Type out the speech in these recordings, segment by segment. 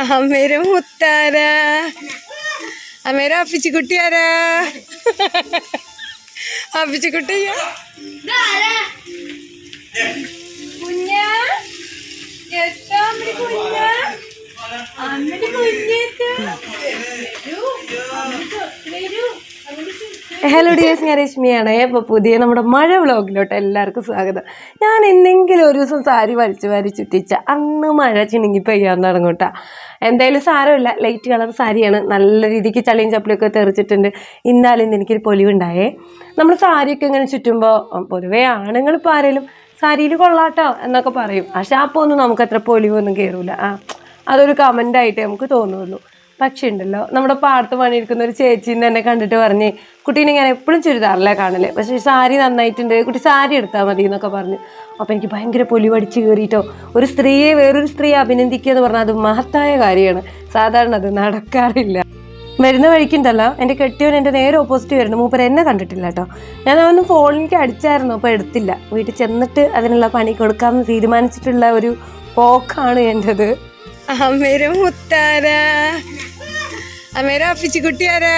അമ്മേരെ മുത്താരാ? അമ്മേരെ കുഞ്ഞാ? കുഞ്ഞു? അമ്മടി കുഞ്ഞാ ഹലോ ഡിയേഴ്സ് ഞാൻ രശ്മിയാണ് അപ്പോൾ പുതിയ നമ്മുടെ മഴ വ്ളോഗിലോട്ട് എല്ലാവർക്കും സ്വാഗതം. ഞാൻ എന്തെങ്കിലും ഒരു ദിവസം സാരി വലിച്ചു വാരി ചുറ്റിച്ച അന്ന് മഴ ചിണുങ്ങി പെയ്യാൻ തുടങ്ങും എന്തായാലും സാരമില്ല. ലൈറ്റ് കളർ സാരിയാണ്. നല്ല രീതിക്ക് ചളിയും ചപ്പിളിയൊക്കെ തെറിച്ചിട്ടുണ്ട്. ഇന്നാലും ഇന്ന് എനിക്കൊരു പൊലിവുണ്ടായേ. നമ്മൾ സാരിയൊക്കെ ഇങ്ങനെ ചുറ്റുമ്പോൾ പൊതുവേ ആണുങ്ങൾ ഇപ്പോൾ ആരെങ്കിലും സാരിയിൽ കൊള്ളാട്ടോ എന്നൊക്കെ പറയും. പക്ഷേ അപ്പോൾ ഒന്നും നമുക്ക് അത്ര പൊലിവൊന്നും കയറൂല ആ അതൊരു കമന്റായിട്ട് നമുക്ക് തോന്നുള്ളൂ. പക്ഷേ ഉണ്ടല്ലോ നമ്മുടെ പാടത്ത് പണിയെടുക്കുന്ന ഒരു ചേച്ചിന്ന് തന്നെ കണ്ടിട്ട് പറഞ്ഞ് കുട്ടീനെ ഞാൻ എപ്പോഴും ചുരിദാറിലെ കാണൽ. പക്ഷേ സാരി നന്നായിട്ടുണ്ട്. കുട്ടി സാരി എടുത്താൽ മതി എന്നൊക്കെ പറഞ്ഞു. അപ്പോൾ എനിക്ക് ഭയങ്കര പൊലിവടിച്ച് കയറിയിട്ടോ ഒരു സ്ത്രീയെ വേറൊരു സ്ത്രീയെ അഭിനന്ദിക്കുക എന്ന് പറഞ്ഞാൽ അത് മഹത്തായ കാര്യമാണ്. സാധാരണ അത് നടക്കാറില്ല. വരുന്ന വഴിക്കുണ്ടല്ലോ. എന്റെ കെട്ടിയവൻ എന്റെ നേരെ ഓപ്പോസിറ്റ് വരുന്നു. മൂപ്പർ എന്നെ കണ്ടിട്ടില്ല കേട്ടോ. ഞാൻ അവന് ഫോണിലേക്ക് അടിച്ചായിരുന്നു അപ്പോൾ എടുത്തില്ല. വീട്ടിൽ ചെന്നിട്ട് അതിനുള്ള പണി കൊടുക്കാമെന്ന് തീരുമാനിച്ചിട്ടുള്ള ഒരു പോക്കാണ് എന്റെത്. അമ്മേരെ മുത്താരാ അമ്മേരെ അപ്പിച്ചിക്കുട്ടിയാരാ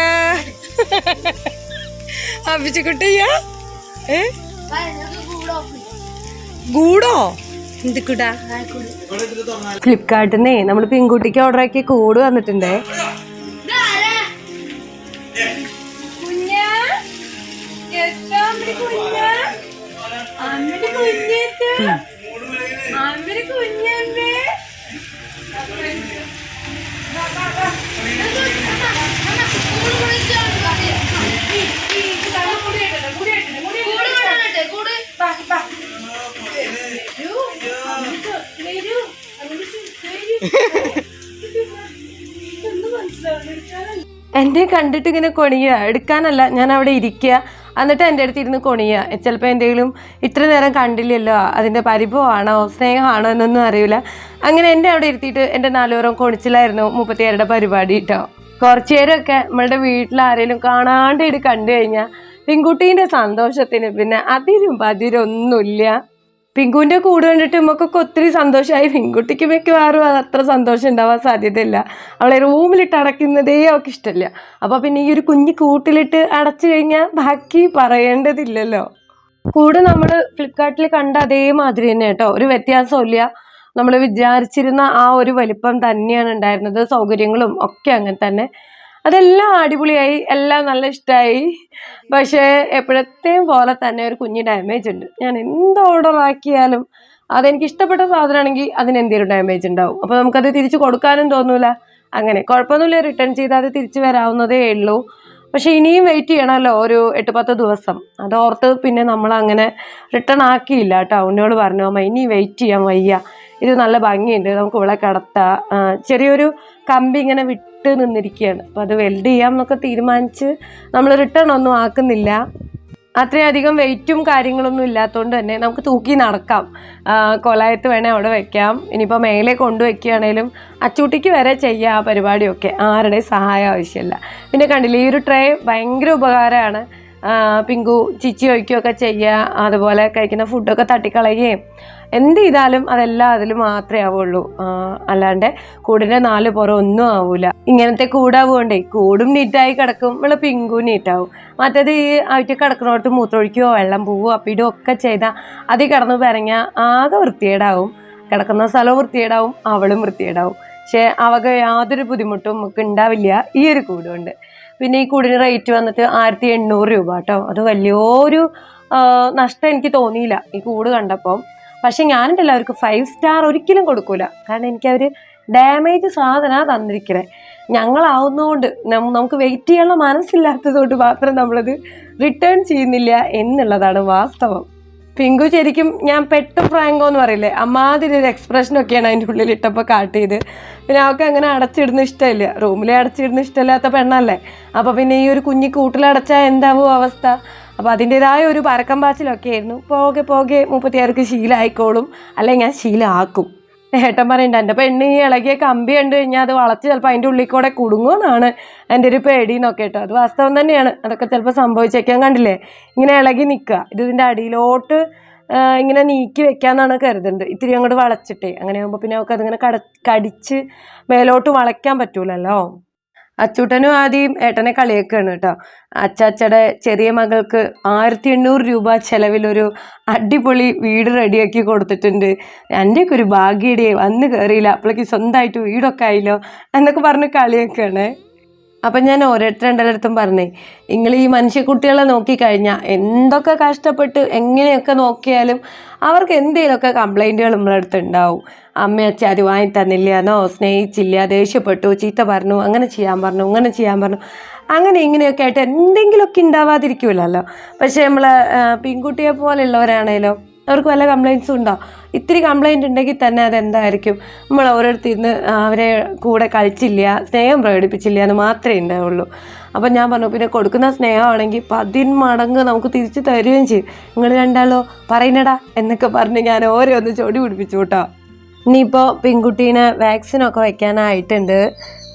അപ്പിച്ചിക്കുട്ടിയാ ഏ? ഗൂഡോ? എന്ത് കൂടാ ഫ്ലിപ്കാർട്ടിൽ നമ്മൾ പെൺകുട്ടിക്ക് ഓർഡർ ആക്കി കൂട് വന്നിട്ടുണ്ടേ. കുഞ്ഞാ എന്നെ കണ്ടിട്ട് ഇങ്ങനെ കൊണിയ. എടുക്കാനല്ല ഞാൻ അവിടെ ഇരിക്കുക എന്നിട്ട് എന്റെ അടുത്ത് ഇരുന്ന് കൊണിയ. ചിലപ്പോൾ എന്തെങ്കിലും ഇത്ര നേരം കണ്ടില്ലല്ലോ അതിന്റെ പരിഭവമാണോ സ്നേഹമാണോ എന്നൊന്നും അറിയില്ല. അങ്ങനെ എന്റെ അവിടെ ഇരുത്തിയിട്ട് എന്റെ നാലുപേരും കൊണിച്ചിലായിരുന്നു മുപ്പത്തിയേരുടെ പരിപാടി കേട്ടോ കുറച്ചു നേരമൊക്കെ നമ്മളുടെ വീട്ടിൽ ആരെങ്കിലും കാണാണ്ട് ഇത് കണ്ടു കഴിഞ്ഞാൽ പെൺകുട്ടീന്റെ സന്തോഷത്തിന് പിന്നെ അതിരും പതിരൊന്നുമില്ല. പിങ്കുവിന്റെ കൂട് കണ്ടിട്ട് നമുക്കൊക്കെ ഒത്തിരി സന്തോഷമായി. പെൺകുട്ടിക്ക് മിക്കവാറും അത് അത്ര സന്തോഷം ഉണ്ടാവാൻ സാധ്യതയില്ല. അവളെ റൂമിലിട്ട് അടയ്ക്കുന്നതേ അവൾക്ക് ഇഷ്ടമില്ല. അപ്പോൾ പിന്നെ ഈ ഒരു കുഞ്ഞ് കൂട്ടിലിട്ട് അടച്ചു കഴിഞ്ഞാൽ ബാക്കി പറയേണ്ടതില്ലല്ലോ. കൂട് നമ്മൾ ഫ്ലിപ്കാർട്ടിൽ കണ്ട അതേമാതിരി തന്നെ കേട്ടോ. ഒരു വ്യത്യാസമില്ല നമ്മൾ വിചാരിച്ചിരുന്ന ആ ഒരു വലിപ്പം തന്നെയാണ് ഉണ്ടായിരുന്നത്. സൗകര്യങ്ങളും ഒക്കെ അങ്ങനെ തന്നെ. അതെല്ലാം അടിപൊളിയായി എല്ലാം നല്ല ഇഷ്ടമായി പക്ഷേ എപ്പോഴത്തെയും പോലെ തന്നെ ഒരു കുഞ്ഞ് ഡാമേജ് ഉണ്ട്. ഞാൻ എന്ത് ഓർഡർ ആക്കിയാലും അതെനിക്ക് ഇഷ്ടപ്പെട്ട സാധനമാണെങ്കിൽ അതിന് എന്തെങ്കിലും ഡാമേജ് ഉണ്ടാവും. അപ്പോൾ നമുക്കത് തിരിച്ച് കൊടുക്കാനും തോന്നൂല. അങ്ങനെ കുഴപ്പമൊന്നുമില്ല റിട്ടേൺ ചെയ്താൽ തിരിച്ച് വരാവുന്നതേ ഉള്ളൂ. പക്ഷേ ഇനിയും വെയിറ്റ് ചെയ്യണമല്ലോ ഒരു എട്ട് പത്ത് ദിവസം. അതോർത്ത് പിന്നെ നമ്മൾ അങ്ങനെ റിട്ടേൺ ആക്കിയില്ല. കേട്ടോ ഉന്നോട് പറഞ്ഞു അമ്മ ഇനി വെയിറ്റ് ചെയ്യാൻ വയ്യ. ഇത് നല്ല ഭംഗിയുണ്ട് നമുക്ക് ഇവിടെ കിടത്താം. ചെറിയൊരു കമ്പി ഇങ്ങനെ വിട്ട് നിന്നിരിക്കുകയാണ് അപ്പോൾ അത് വെൽഡ് ചെയ്യാം എന്നൊക്കെ തീരുമാനിച്ച് നമ്മൾ റിട്ടേൺ ഒന്നും ആക്കുന്നില്ല. അത്രയധികം വെയിറ്റും കാര്യങ്ങളൊന്നും ഇല്ലാത്തതുകൊണ്ട് തന്നെ നമുക്ക് തൂക്കി നടക്കാം. കൊലായത്ത് വേണേൽ അവിടെ വെക്കാം. ഇനിയിപ്പോൾ മേലെ കൊണ്ടുവയ്ക്കുകയാണേലും അച്ചൂട്ടിക്ക് വരെ ചെയ്യാം ആ പരിപാടിയൊക്കെ. ആരുടെയും സഹായം ആവശ്യമില്ല. പിന്നെ കണ്ടില്ലേ ഈ ഒരു ട്രേ ഭയങ്കര ഉപകാരമാണ്. പിങ്കു ചിച്ചി ഒഴിക്കുകയൊക്കെ ചെയ്യുക അതുപോലെ കഴിക്കുന്ന ഫുഡൊക്കെ തട്ടിക്കളയുകയും എന്ത് ചെയ്താലും അതെല്ലാം അതിൽ മാത്രമേ ആവുള്ളൂ. അല്ലാണ്ട് കൂടിന്റെ നാല് പുറം ഒന്നും ആവില്ല ഇങ്ങനത്തെ കൂടാവുകൊണ്ടേ കൂടും നീറ്റായി കിടക്കും ഇവിടെ പിങ്കും നീറ്റാവും. മറ്റേത് ഈ ആയിട്ട് കിടക്കണോട്ട് മൂത്രമൊഴിക്കുകയോ വെള്ളം പോവുകയോ അപ്പിടുകയോ ഒക്കെ ചെയ്താൽ അതിൽ കിടന്ന് പറഞ്ഞാൽ ആകെ വൃത്തികേടാവും. കിടക്കുന്ന സ്ഥലവും വൃത്തികേടാവും അവളും വൃത്തികേടാവും. പക്ഷേ അവക്ക് യാതൊരു ബുദ്ധിമുട്ടും നമുക്ക് ഉണ്ടാവില്ല. ഈ ഒരു കൂടുകൊണ്ട്. പിന്നെ ഈ കൂടിന് റേറ്റ് വന്നിട്ട് ആയിരത്തി എണ്ണൂറ് രൂപ കേട്ടോ. അത് വലിയൊരു നഷ്ടം എനിക്ക് തോന്നിയില്ല ഈ കൂട് കണ്ടപ്പോൾ പക്ഷെ ഞാനുണ്ടല്ലോ അവർക്ക് ഫൈവ് സ്റ്റാർ ഒരിക്കലും കൊടുക്കൂല. കാരണം എനിക്ക് അവർ ഡാമേജ് സാധനമാണ് തന്നിരിക്കുന്നത് ഞങ്ങളാവുന്നതുകൊണ്ട് നമുക്ക് വെയിറ്റ് ചെയ്യാനുള്ള മനസ്സില്ലാത്തതുകൊണ്ട് മാത്രം നമ്മളത് റിട്ടേൺ ചെയ്യുന്നില്ല എന്നുള്ളതാണ് വാസ്തവം. പിങ്കു ശരിക്കും ഞാൻ പെട്ട ഫ്രാങ്കോ എന്ന് പറയില്ലേ? അമ്മാതിരി ഒരു എക്സ്പ്രഷനൊക്കെയാണ് അതിന്റെ ഉള്ളിൽ ഇട്ടപ്പോൾ കാട്ടിയത് പിന്നെ അവൾക്ക് അങ്ങനെ അടച്ചിടുന്ന ഇഷ്ടമില്ല. റൂമിലെ അടച്ചിടുന്ന ഇഷ്ടമില്ലാത്ത പെണ്ണല്ലേ? അപ്പോൾ പിന്നെ ഈ ഒരു കുഞ്ഞി കൂട്ടിലടച്ചാൽ എന്താവും അവസ്ഥ? അപ്പോൾ അതിന്റെതായ ഒരു പരക്കം പാച്ചിലൊക്കെ ആയിരുന്നു. പോകെ പോകെ മുപ്പത്തിയാർക്ക് ശീലമായിക്കോളും. അല്ലെങ്കിൽ ഞാൻ ശീലമാക്കും. ഏട്ടൻ പറയണ്ട എന്റെ പെണ്ണ് ഈ ഇളകിയ കമ്പി കണ്ടു കഴിഞ്ഞാൽ അത് വളച്ച് ചിലപ്പോൾ അതിന്റെ ഉള്ളിൽ കൂടെ കുടുങ്ങുമെന്നാണ് എന്റെ ഒരു പേടി എന്നൊക്കെ കേട്ടോ. അത് വാസ്തവം തന്നെയാണ്. അതൊക്കെ ചിലപ്പോൾ സംഭവിച്ചേക്കാൻ കണ്ടില്ലേ? ഇങ്ങനെ ഇളകി നിൽക്കുക ഇത് ഇതിന്റെ അടിയിലോട്ട് ഇങ്ങനെ നീക്കി വെക്കാന്നാണ് കരുതുന്നത്. ഇത്തിരി അങ്ങോട്ട് വളച്ചിട്ടേ. അങ്ങനെ ആകുമ്പോൾ പിന്നെ നമുക്ക് അതിങ്ങനെ കട കടിച്ച് മേലോട്ട് വളയ്ക്കാൻ പറ്റൂലല്ലോ? അച്ചൂട്ടനും ആദ്യം ഏട്ടനെ കളിയാക്കുകയാണ് കേട്ടോ. അച്ചാച്ചയുടെ ചെറിയ മകൾക്ക് ആയിരത്തി എണ്ണൂറ് രൂപ ചെലവിലൊരു അടിപൊളി വീട് റെഡിയാക്കി കൊടുത്തിട്ടുണ്ട്. എന്റെയൊക്കെ ഒരു ഭാഗ്യടിയെ വന്ന് കയറിയില്ല അപ്പോഴേക്ക് സ്വന്തമായിട്ട് വീടൊക്കെ ആയില്ലോ എന്നൊക്കെ പറഞ്ഞ് കളിയാക്കുകയാണ്. അപ്പം ഞാൻ ഓരോരുത്തർ രണ്ടിടത്തും പറഞ്ഞേ നിങ്ങൾ ഈ മനുഷ്യക്കുട്ടികളെ നോക്കിക്കഴിഞ്ഞാൽ എന്തൊക്കെ കഷ്ടപ്പെട്ട് എങ്ങനെയൊക്കെ നോക്കിയാലും അവർക്ക് എന്തെങ്കിലുമൊക്കെ കംപ്ലൈന്റുകൾ നമ്മളെ അടുത്ത് ഉണ്ടാവും. അമ്മ അച്ഛൻ അത് വാങ്ങി തന്നില്ല എന്നോ സ്നേഹിച്ചില്ല ദേഷ്യപ്പെട്ടു ചീത്ത പറഞ്ഞു അങ്ങനെ ചെയ്യാൻ പറഞ്ഞു അങ്ങനെ ചെയ്യാൻ പറഞ്ഞു. അങ്ങനെ ഇങ്ങനെയൊക്കെ ആയിട്ട് എന്തെങ്കിലുമൊക്കെ ഉണ്ടാവാതിരിക്കുമല്ലോ പക്ഷേ നമ്മൾ പെൺകുട്ടിയെ പോലെയുള്ളവരാണേലോ അവർക്ക് വല്ല കംപ്ലയിൻസും ഉണ്ടോ? ഇത്തിരി കംപ്ലയിന്റ് ഉണ്ടെങ്കിൽ തന്നെ അതെന്തായിരിക്കും? നമ്മൾ ഓരോരുത്തരുന്ന് അവരെ കൂടെ കളിച്ചില്ല സ്നേഹം പ്രകടിപ്പിച്ചില്ല എന്ന് മാത്രമേ ഉണ്ടാവുള്ളൂ. അപ്പം ഞാൻ പറഞ്ഞു പിന്നെ കൊടുക്കുന്ന സ്നേഹമാണെങ്കിൽ പതിന്മടങ്ങ് നമുക്ക് തിരിച്ചു തരുകയും ചെയ്യും. നിങ്ങൾ രണ്ടാളോ പറയുന്നടാ എന്നൊക്കെ പറഞ്ഞ് ഞാൻ ഓരോന്ന് ചൊടി പിടിപ്പിച്ചു കേട്ടോ. ഇനിയിപ്പോൾ പെൺകുട്ടീനെ വാക്സിനൊക്കെ വയ്ക്കാനായിട്ടുണ്ട്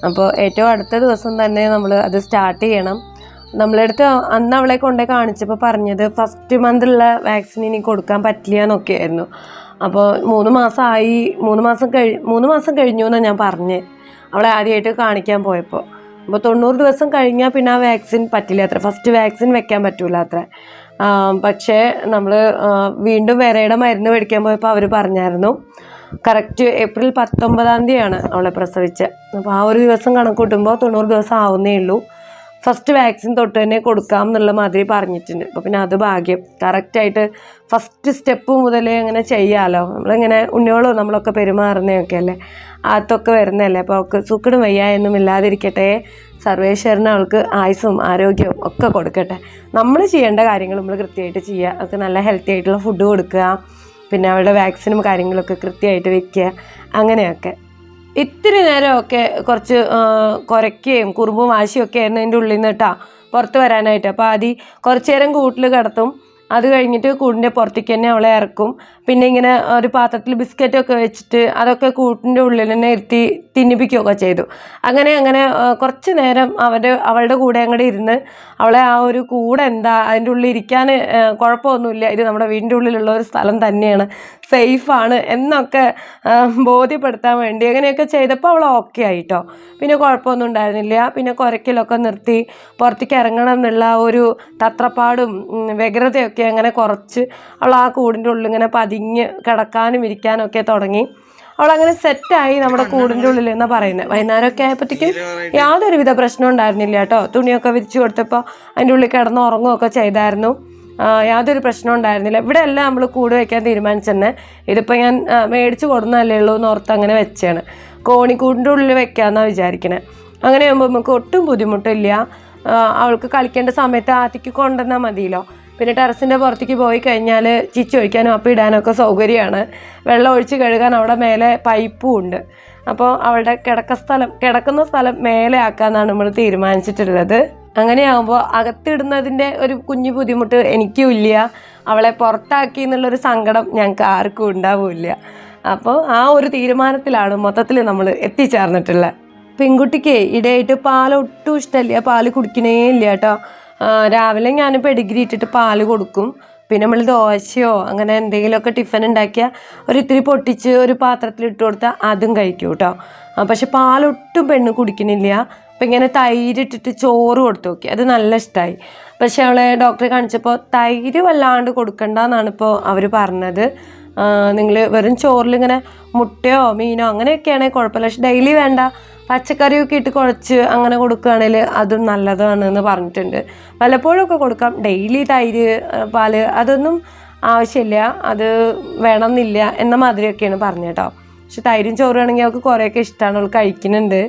അപ്പോൾ ഏറ്റവും അടുത്ത ദിവസം തന്നെ നമ്മൾ അത് സ്റ്റാർട്ട് ചെയ്യണം. നമ്മളടുത്ത് അന്ന് അവളെ കൊണ്ടേ കാണിച്ചപ്പോൾ പറഞ്ഞത് ഫസ്റ്റ് മന്തുള്ള വാക്സിൻ ഇനി കൊടുക്കാൻ പറ്റില്ല എന്നൊക്കെ ആയിരുന്നു. അപ്പോൾ മൂന്ന് മാസമായി മൂന്ന് മാസം കഴി മൂന്ന് മാസം കഴിഞ്ഞു എന്നാണ് ഞാൻ പറഞ്ഞത് അവളെ ആദ്യമായിട്ട് കാണിക്കാൻ പോയപ്പോൾ അപ്പോൾ തൊണ്ണൂറ് ദിവസം കഴിഞ്ഞാൽ പിന്നെ ആ വാക്സിൻ പറ്റില്ല അത്ര. ഫസ്റ്റ് വാക്സിൻ വെക്കാൻ പറ്റൂല അത്ര. പക്ഷേ നമ്മൾ വീണ്ടും വേറെയുടെ മരുന്ന് മേടിക്കാൻ പോയപ്പോൾ അവർ പറഞ്ഞായിരുന്നു. കറക്റ്റ് ഏപ്രിൽ പത്തൊമ്പതാം തീയതിയാണ് അവളെ പ്രസവിച്ചത്. അപ്പോൾ ആ ഒരു ദിവസം കണക്ക് കൂട്ടുമ്പോൾ തൊണ്ണൂറ് ദിവസം ആവുന്നേ ഉള്ളൂ. ഫസ്റ്റ് വാക്സിൻ തൊട്ട് തന്നെ കൊടുക്കാം എന്നുള്ള മാതിരി പറഞ്ഞിട്ടുണ്ട്. അപ്പോൾ പിന്നെ അത് ഭാഗ്യം. കറക്റ്റായിട്ട് ഫസ്റ്റ് സ്റ്റെപ്പ് മുതലേ അങ്ങനെ ചെയ്യാമല്ലോ നമ്മളിങ്ങനെ ഉണ്ണിയോളോ നമ്മളൊക്കെ പെരുമാറുന്നതൊക്കെ അല്ലേ? അകത്തൊക്കെ വരുന്നതല്ലേ? അപ്പോൾ അവൾക്ക് വയ്യ എന്നും ഇല്ലാതിരിക്കട്ടെ. സർവേശ്വരന് അവൾക്ക് ആയുസും ആരോഗ്യവും ഒക്കെ കൊടുക്കട്ടെ. നമ്മൾ ചെയ്യേണ്ട കാര്യങ്ങൾ നമ്മൾ കൃത്യമായിട്ട് ചെയ്യുക. അവൾക്ക് നല്ല ഹെൽത്തി ആയിട്ടുള്ള ഫുഡ് കൊടുക്കുക. പിന്നെ അവളുടെ വാക്സിനും കാര്യങ്ങളൊക്കെ കൃത്യമായിട്ട് വെക്കുക. അങ്ങനെയൊക്കെ. ഇത്തിരി നേരമൊക്കെ കുറച്ച് കുരയ്ക്കുകയും കുറുമ്പും വാശിയും ഒക്കെ ആയിരുന്നു എന്റെ ഉള്ളിൽ നിന്ന് പുറത്ത് വരാനായിട്ട്. അപ്പോൾ ആദ്യം കുറച്ച് നേരം കൂട്ടിൽ കിടത്തും. അത് കഴിഞ്ഞിട്ട് കൂടിന്റെ പുറത്തേക്ക് തന്നെ അവളെ ഇറക്കും. പിന്നെ ഇങ്ങനെ ഒരു പാത്രത്തിൽ ബിസ്ക്കറ്റൊക്കെ വെച്ചിട്ട് അതൊക്കെ കൂട്ടിന്റെ ഉള്ളിൽ തന്നെ ഇരുത്തി തിന്നിപ്പിക്കുകയൊക്കെ ചെയ്തു. അങ്ങനെ അങ്ങനെ കുറച്ച് നേരം അവന്റെ അവളുടെ കൂടെ അങ്ങോട്ട് ഇരുന്ന് അവളെ ആ ഒരു കൂടെ എന്താ അതിന്റെ ഉള്ളിൽ ഇരിക്കാൻ കുഴപ്പമൊന്നുമില്ല. ഇത് നമ്മുടെ വീടിന്റെ ഉള്ളിലുള്ള ഒരു സ്ഥലം തന്നെയാണ്. സേഫാണ് എന്നൊക്കെ ബോധ്യപ്പെടുത്താൻ വേണ്ടി അങ്ങനെയൊക്കെ ചെയ്തപ്പോൾ അവൾ ഓക്കെ ആയിട്ടോ. പിന്നെ കുഴപ്പമൊന്നും ഉണ്ടായിരുന്നില്ല. പിന്നെ കുരക്കിലൊക്കെ നിർത്തി പുറത്തേക്ക് ഇറങ്ങണം എന്നുള്ള ഒരു തത്രപ്പാടും വ്യഗ്രതയൊക്കെ അങ്ങനെ കുറച്ച് അവൾ ആ കൂടിന്റെ ഉള്ളിൽ ഇങ്ങനെ പതിഞ്ഞ് കിടക്കാനും ഇരിക്കാനും ഒക്കെ തുടങ്ങി അവളങ്ങനെ സെറ്റായി നമ്മുടെ കൂടിന്റെ ഉള്ളിൽ എന്നാ പറയുന്നത് വൈകുന്നേരമൊക്കെ ആയപ്പോഴത്തേക്കും യാതൊരുവിധ പ്രശ്നം ഉണ്ടായിരുന്നില്ല കേട്ടോ. തുണിയൊക്കെ വിരിച്ചു കൊടുത്തപ്പോൾ അതിന്റെ ഉള്ളിൽ കിടന്ന് ഉറങ്ങുകയൊക്കെ ചെയ്തായിരുന്നു. യാതൊരു പ്രശ്നം ഉണ്ടായിരുന്നില്ല. ഇവിടെ എല്ലാം നമ്മൾ കൂട് വയ്ക്കാൻ തീരുമാനിച്ചെന്നെ. ഇതിപ്പോൾ ഞാൻ മേടിച്ച് കൊടുന്നല്ലേ ഉള്ളൂ എന്ന് ഓർത്ത് അങ്ങനെ വെച്ചാണ്. കോണിക്കൂടിന്റെ ഉള്ളിൽ വെക്കാമെന്നാണ് വിചാരിക്കണേ. അങ്ങനെ ആകുമ്പോൾ നമുക്ക് ഒട്ടും ബുദ്ധിമുട്ടില്ല. അവൾക്ക് കളിക്കേണ്ട സമയത്ത് ആദ്യക്ക് കൊണ്ടുവന്നാൽ മതിയല്ലോ. പിന്നെ ടെറസിന്റെ പുറത്തേക്ക് പോയി കഴിഞ്ഞാൽ ചിച്ച് ഒഴിക്കാനും അപ്പം ഇടാനൊക്കെ സൗകര്യമാണ്. വെള്ളം ഒഴിച്ച് കഴുകാൻ അവിടെ മേലെ പൈപ്പും ഉണ്ട്. അപ്പോൾ അവളുടെ കിടക്ക സ്ഥലം കിടക്കുന്ന സ്ഥലം മേലെ ആക്കാമെന്നാണ് നമ്മൾ തീരുമാനിച്ചിട്ടുള്ളത്. അങ്ങനെയാകുമ്പോൾ അകത്തിടുന്നതിന്റെ ഒരു കുഞ്ഞു ബുദ്ധിമുട്ട് എനിക്കും ഇല്ല. അവളെ പുറത്താക്കി എന്നുള്ളൊരു സങ്കടം ഞങ്ങൾക്ക് ആർക്കും ഉണ്ടാവില്ല. അപ്പോൾ ആ ഒരു തീരുമാനത്തിലാണ് മൊത്തത്തിൽ നമ്മൾ എത്തിച്ചേർന്നിട്ടുള്ളത്. പെൺകുട്ടിക്ക് ഇടയായിട്ട് പാൽ ഒട്ടും ഇഷ്ടമില്ല. പാൽ കുടിക്കണേ ഇല്ല കേട്ടോ. രാവിലെ ഞാൻ പെഡിഗ്രി ഇട്ടിട്ട് പാൽ കൊടുക്കും. പിന്നെ നമ്മൾ ദോശയോ അങ്ങനെ എന്തെങ്കിലുമൊക്കെ ടിഫിൻ ഉണ്ടാക്കിയാൽ ഒരു ഇത്തിരി പൊട്ടിച്ച് ഒരു പാത്രത്തിൽ ഇട്ട് കൊടുത്താൽ അതും കഴിക്കും കേട്ടോ പക്ഷെ പാലൊട്ടും പെണ്ണ് കുടിക്കണില്ല. അപ്പം ഇങ്ങനെ തൈര് ഇട്ടിട്ട് ചോറ് കൊടുത്തു നോക്കി. അത് നല്ല ഇഷ്ടമായി പക്ഷെ അവളെ ഡോക്ടറെ കാണിച്ചപ്പോൾ തൈര് വല്ലാണ്ട് കൊടുക്കണ്ടെന്നാണ് ഇപ്പോൾ അവർ പറഞ്ഞത്. നിങ്ങൾ വെറും ചോറിൽ ഇങ്ങനെ മുട്ടയോ മീനോ അങ്ങനെയൊക്കെയാണെങ്കിൽ കുഴപ്പമില്ല. പക്ഷെ ഡെയിലി വേണ്ട. പച്ചക്കറിയൊക്കെ ഇട്ട് കുഴച്ച് അങ്ങനെ കൊടുക്കുകയാണെങ്കിൽ അതും നല്ലതാണ് എന്ന് പറഞ്ഞിട്ടുണ്ട്. വല്ലപ്പോഴൊക്കെ കൊടുക്കാം. ഡെയിലി തൈര് പാൽ അതൊന്നും ആവശ്യമില്ല. അത് വേണമെന്നില്ല എന്ന മാതിരിയൊക്കെയാണ് പറഞ്ഞു കേട്ടോ. പക്ഷെ തൈരും ചോറുകയാണെങ്കിൽ അവൾക്ക് കുറേയൊക്കെ ഇഷ്ടമാണ് അവൾ കഴിക്കുന്നുണ്ട്.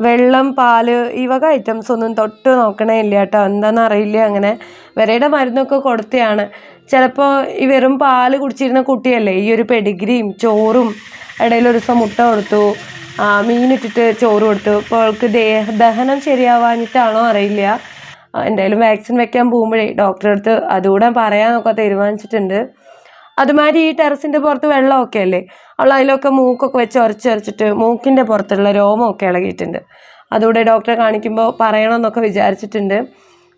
വെള്ളം പാൽ ഈ വക ഐറ്റംസ് ഒന്നും തൊട്ട് നോക്കണേ ഇല്ല കേട്ടോ. എന്താണെന്ന് അറിയില്ല. അങ്ങനെ വരയുടെ മരുന്നൊക്കെ കൊടുത്തതാണ് ചിലപ്പോൾ ഈ വെറും പാൽ കുടിച്ചിരുന്ന കുട്ടിയല്ലേ ഈ ഒരു പെഡിഗ്രിയും ചോറും ഇടയിൽ ഒരു ദിവസം മുട്ട കൊടുത്തു. മീനിട്ടിട്ട് ചോറ് കൊടുത്തു. അപ്പോൾ അവൾക്ക് ദേഹ ദഹനം ശരിയാവാഞ്ഞിട്ടാണോ അറിയില്ല. എന്തായാലും വാക്സിൻ വെക്കാൻ പോകുമ്പോഴേ ഡോക്ടറെ അടുത്ത് അതുകൂടെ പറയാനൊക്കെ തീരുമാനിച്ചിട്ടുണ്ട്. അതുമാതിരി ഈ ടെറസിന്റെ പുറത്ത് വെള്ളമൊക്കെ അല്ലേ? അവൾ അതിലൊക്കെ മൂക്കൊക്കെ വെച്ച് ഉരച്ചുരച്ചിട്ട് മൂക്കിന്റെ പുറത്തുള്ള രോമമൊക്കെ ഇളകിയിട്ടുണ്ട്. അതുകൂടെ ഡോക്ടറെ കാണിക്കുമ്പോൾ പറയണമെന്നൊക്കെ വിചാരിച്ചിട്ടുണ്ട്.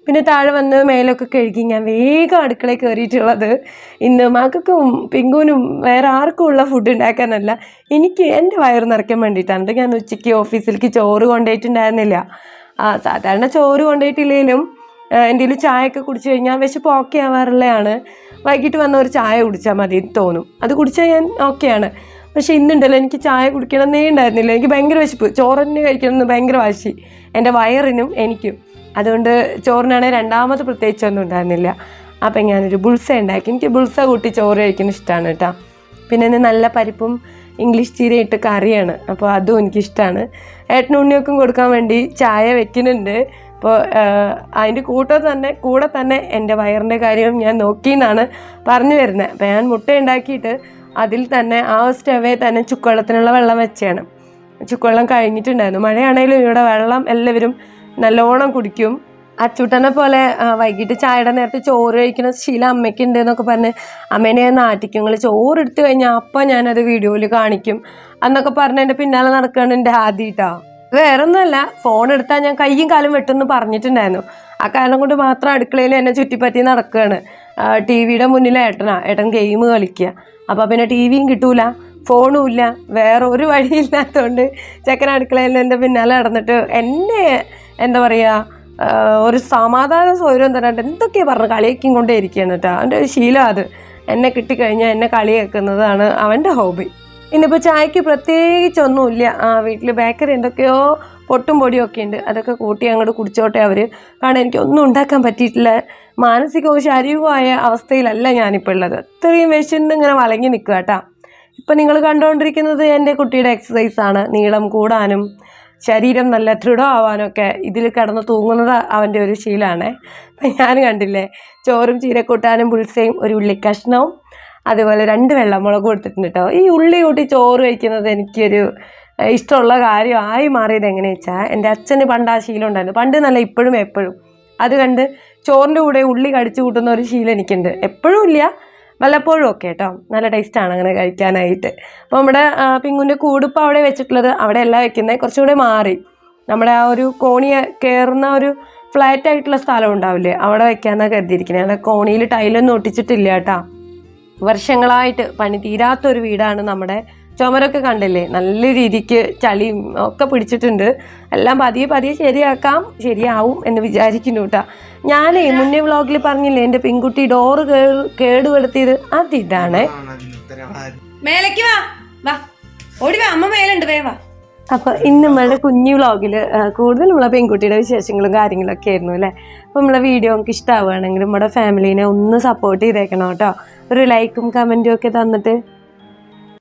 പിന്നെ താഴെ വന്ന് മേലൊക്കെ കഴുകി ഞാൻ വേഗം അടുക്കളയിൽ കയറിയിട്ടുള്ളത് ഇന്ന് മക്കൾക്കും പിങ്കുവിനും വേറെ ആർക്കും ഉള്ള ഫുഡ് ഉണ്ടാക്കാനല്ല. എനിക്ക് എന്റെ വയറ് നിറയ്ക്കാൻ വേണ്ടിയിട്ടാണ്. ഞാൻ ഉച്ചയ്ക്ക് ഓഫീസിലേക്ക് ചോറ് കൊണ്ടുപോയിട്ടുണ്ടായിരുന്നില്ല. ആ സാധാരണ ചോറ് കൊണ്ടുപോയിട്ടില്ലെങ്കിലും എന്തെങ്കിലും ചായയൊക്കെ കുടിച്ചു കഴിഞ്ഞാൽ വിശപ്പ് ഓക്കെ ആവാറുള്ളതാണ്. വൈകിട്ട് വന്ന ഒരു ചായ കുടിച്ചാൽ മതി തോന്നും. അത് കുടിച്ചാൽ ഞാൻ ഓക്കെയാണ് പക്ഷേ ഇന്നുണ്ടല്ലോ എനിക്ക് ചായ കുടിക്കണമെന്നേ ഉണ്ടായിരുന്നില്ല. എനിക്ക് ഭയങ്കര വിശപ്പ്. ചോറ് തന്നെ കഴിക്കണമെന്ന് ഭയങ്കര വാശി. എന്റെ വയറിനും എനിക്കും. അതുകൊണ്ട് ചോറിനാണെങ്കിൽ രണ്ടാമത് പ്രത്യേകിച്ചൊന്നും ഉണ്ടായിരുന്നില്ല. അപ്പം ഞാനൊരു ബുൾസ ഉണ്ടാക്കി. എനിക്ക് ബുൾസ കൂട്ടി ചോറ് കഴിക്കുന്ന ഇഷ്ടമാണ് കേട്ടോ. പിന്നെ നല്ല പരിപ്പും ഇംഗ്ലീഷ് ചീര ഇട്ട് കറിയാണ്. അപ്പോൾ അതും എനിക്കിഷ്ടമാണ് ഏട്ടനും ഉണ്ണിയൊക്കും കൊടുക്കാൻ വേണ്ടി ചായ വെക്കുന്നുണ്ട്. അപ്പോൾ അതിന്റെ കൂട്ടം തന്നെ കൂടെ തന്നെ എന്റെ വയറിന്റെ കാര്യവും ഞാൻ നോക്കിയെന്നാണ് പറഞ്ഞു വരുന്നത്. അപ്പോൾ ഞാൻ മുട്ട ഉണ്ടാക്കിയിട്ട് അതിൽ തന്നെ ആ സ്റ്റവേ തന്നെ ചുക്കുവെള്ളത്തിനുള്ള വെള്ളം വെച്ചാണ് ചുക്കുവെള്ളം കഴിഞ്ഞിട്ടുണ്ടായിരുന്നു. മഴയാണെങ്കിലും ഇവിടെ വെള്ളം എല്ലാവരും നല്ലോണം കുടിക്കും. അച്ചൂട്ടനെ പോലെ വൈകിട്ട് ചായയുടെ നേരത്തെ ചോറ് കഴിക്കുന്ന ശീലം അമ്മയ്ക്കുണ്ട് എന്നൊക്കെ പറഞ്ഞ് അമ്മേനെ നാട്ടിക്കും. നിങ്ങൾ ചോറ് എടുത്തു കഴിഞ്ഞാൽ അപ്പം ഞാനത് വീഡിയോയിൽ കാണിക്കും. എന്നൊക്കെ പറഞ്ഞ് എന്റെ പിന്നാലെ നടക്കുകയാണ് എന്റെ ആദ്യട്ടോ വേറെ ഒന്നുമല്ല ഫോൺ എടുത്താൽ ഞാൻ കയ്യും കാലും വെട്ടെന്ന് പറഞ്ഞിട്ടുണ്ടായിരുന്നു. ആ കാരണം കൊണ്ട് മാത്രം അടുക്കളയിൽ എന്നെ ചുറ്റിപ്പറ്റി നടക്കുകയാണ് ടി വിയുടെ മുന്നിൽ ഏട്ടനാ. ഏട്ടൻ ഗെയിം കളിക്കുക അപ്പോൾ പിന്നെ ടി വിയും കിട്ടൂല ഫോണും ഇല്ല. വേറെ ഒരു വഴിയില്ലാത്തതുകൊണ്ട് ചെക്കൻ അടുക്കളയിൽ എന്റെ പിന്നാലെ നടന്നിട്ട് എന്നെ എന്താ പറയുക ഒരു സമാധാന സൗകര്യം തരാണ്ട് എന്തൊക്കെയാ പറഞ്ഞു കളിയാക്കി കൊണ്ടേ ഇരിക്കുകയാണ് കേട്ടോ. അവന്റെ ഒരു ശീലം അത്. എന്നെ കിട്ടിക്കഴിഞ്ഞാൽ എന്നെ കളിയാക്കുന്നതാണ് അവന്റെ ഹോബി. ഇന്നിപ്പോൾ ചായക്ക് പ്രത്യേകിച്ചൊന്നുമില്ല. ആ വീട്ടിൽ ബേക്കറി എന്തൊക്കെയോ പൊട്ടും പൊടിയും ഒക്കെ ഉണ്ട്. അതൊക്കെ കൂട്ടി അങ്ങോട്ട് കുടിച്ചോട്ടെ അവർ കാരണം എനിക്കൊന്നും ഉണ്ടാക്കാൻ പറ്റിയിട്ടില്ല. മാനസികവും ശാരീരികവുമായ അവസ്ഥയിലല്ല ഞാനിപ്പോൾ ഉള്ളത്. അത്രയും വിശന്ന് ഇങ്ങനെ വലങ്ങി നിൽക്കുക കേട്ടോ. ഇപ്പം നിങ്ങൾ കണ്ടുകൊണ്ടിരിക്കുന്നത് എന്റെ കുട്ടിയുടെ എക്സസൈസാണ് നീളം കൂടാനും ശരീരം നല്ല ദൃഢമാവാനൊക്കെ ഇതിൽ കിടന്ന് തൂങ്ങുന്നത് അവന്റെ ഒരു ശീലമാണ്. അപ്പം ഞാൻ കണ്ടില്ലേ ചോറും ചീരക്കൂട്ടാനും പുളിസയും ഒരു ഉള്ളി കഷ്ണവും അതുപോലെ രണ്ട് വെള്ളമുളകും കൊടുത്തിട്ടുണ്ട് കേട്ടോ ഈ ഉള്ളി കൂട്ടി ചോറ് കഴിക്കുന്നത് എനിക്കൊരു ഇഷ്ടമുള്ള കാര്യമായി മാറിയത് എങ്ങനെയാ വെച്ചാൽ എന്റെ അച്ഛന് പണ്ട് ആ ശീലം ഉണ്ടായിരുന്നു. പണ്ട് നല്ല ഇപ്പോഴും എപ്പോഴും. അത് കണ്ട് ചോറിന്റെ കൂടെ ഉള്ളി കടിച്ചു കൂട്ടുന്ന ഒരു ശീലം എനിക്കുണ്ട്. എപ്പോഴും ഇല്ല വല്ലപ്പോഴും ഒക്കെ കേട്ടോ നല്ല ടേസ്റ്റാണ് അങ്ങനെ കഴിക്കാനായിട്ട്. അപ്പോൾ നമ്മുടെ പിങ്ങുന്റെ കൂടിപ്പോൾ അവിടെ വെച്ചിട്ടുള്ളത് അവിടെ എല്ലാം വെക്കുന്നത് കുറച്ചുകൂടെ മാറി. നമ്മുടെ ആ ഒരു കോണി കയറുന്ന ഒരു ഫ്ലാറ്റ് ആയിട്ടുള്ള സ്ഥലം ഉണ്ടാവില്ലേ അവിടെ വെക്കാമെന്നാണ് കരുതിയിരിക്കുന്നത് അങ്ങനെ കോണിയിൽ ടൈലൊന്നും ഒട്ടിച്ചിട്ടില്ല കേട്ടോ. വർഷങ്ങളായിട്ട് പണി തീരാത്തൊരു വീടാണ് നമ്മുടെ ചുമരൊക്കെ കണ്ടില്ലേ? നല്ല രീതിക്ക് ചളിയും ഒക്കെ പിടിച്ചിട്ടുണ്ട്. എല്ലാം പതിയെ പതിയെ ശരിയാക്കാം ശരിയാവും എന്ന് വിചാരിക്കുന്നു കേട്ടോ ഞാനേ മുന്നേ വ്ളോഗിൽ പറഞ്ഞില്ലേ എന്റെ പെൺകുട്ടി ഡോറ് കേടുപെടുത്തിയത് അതിതാണ്. മേലേക്ക് വാ. വാ. ഓടി വാ. അമ്മ മേലുണ്ട്. വേവാ അപ്പോൾ ഇന്ന് നമ്മളുടെ കുഞ്ഞു വ്ളോഗിൽ കൂടുതൽ നമ്മളെ പെൺകുട്ടിയുടെ വിശേഷങ്ങളും കാര്യങ്ങളൊക്കെ ആയിരുന്നു അല്ലേ? അപ്പോൾ നമ്മളെ വീഡിയോ നമുക്ക് ഇഷ്ടമാവുകയാണെങ്കിൽ നമ്മുടെ ഫാമിലീനെ ഒന്ന് സപ്പോർട്ട് ചെയ്തേക്കണം കേട്ടോ ഒരു ലൈക്കും കമന്റും ഒക്കെ തന്നിട്ട്